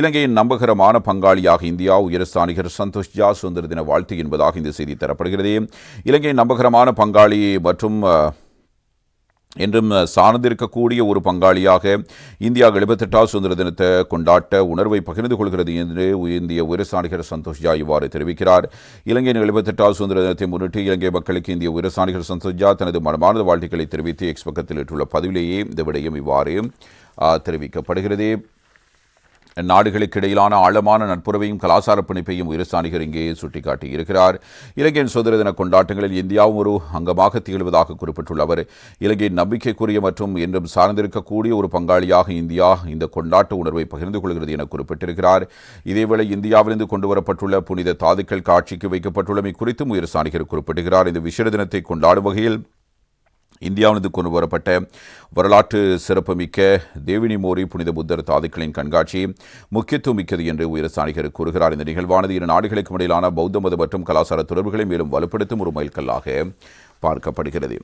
இலங்கையின் நம்பகரமான பங்காளியாக இந்தியா உயரஸ்தானிகர் சந்தோஷ் ஜா சுதந்திர தின வாழ்த்து என்பதாக இந்த செய்தி தரப்படுகிறது. இலங்கையின் நம்பகரமான பங்காளி மற்றும் என்றும் சார்ந்திருக்கக்கூடிய ஒரு பங்காளியாக இந்தியா எழுபத்தெட்டாவது சுதந்திர தினத்தை கொண்டாட்ட உணர்வை பகிர்ந்து கொள்கிறது என்று இந்திய உயரசாணிகர் சந்தோஷ் ஜா இவ்வாறு தெரிவிக்கிறார். இலங்கையின் எழுபத்தெட்டாவது சுதந்திர தினத்தை முன்னிட்டு இலங்கை மக்களுக்கு இந்திய உயரசாணிகர் சந்தோஷ் ஜா தனது மனமார்ந்த வாழ்த்துக்களை தெரிவித்து எக்ஸ் பக்கத்தில் இட்டுள்ள பதிவிலேயே இந்த விடயம் இவ்வாறு தெரிவிக்கப்படுகிறது. நாடுகளுக்கு இடையிலான ஆழமான நட்புறவையும் கலாச்சார பிணைப்பையும் உயரசாணிகர் இங்கே சுட்டிக்காட்டியிருக்கிறார். இலங்கையின் சுதந்திர தின கொண்டாட்டங்களில் இந்தியாவும் ஒரு அங்கமாக திகழ்வதாக குறிப்பிட்டுள்ள அவர் இலங்கையின் நம்பிக்கைக்குரிய மற்றும் என்றும் சார்ந்திருக்கக்கூடிய ஒரு பங்காளியாக இந்தியா இந்த கொண்டாட்ட உணர்வை பகிர்ந்து கொள்கிறது என குறிப்பிட்டிருக்கிறார். இதேவேளை இந்தியாவிலிருந்து கொண்டுவரப்பட்டுள்ள புனித தாதுக்கள் காட்சிக்கு வைக்கப்பட்டுள்ளமை குறித்தும் உயரசாணிகர் குறிப்பிடுகிறார். இந்த விசேட தினத்தை கொண்டாடும் வகையில் இந்தியாவிலிருந்து கொண்டு வரப்பட்ட வரலாற்று சிறப்புமிக்க தேவினி மோரி புனித புத்தர் தாதுக்களின் கண்காட்சி முக்கியத்துவம் மிக்கது என்று உயரசாணிகர் கூறுகிறார். இந்த நிகழ்வானது இரு நாடுகளுக்கும் இடையிலான பௌத்த மதம் மற்றும் கலாச்சார தொடர்புகளை மேலும் வலுப்படுத்தும் ஒரு மைல்கல்லாக பார்க்கப்படுகிறது.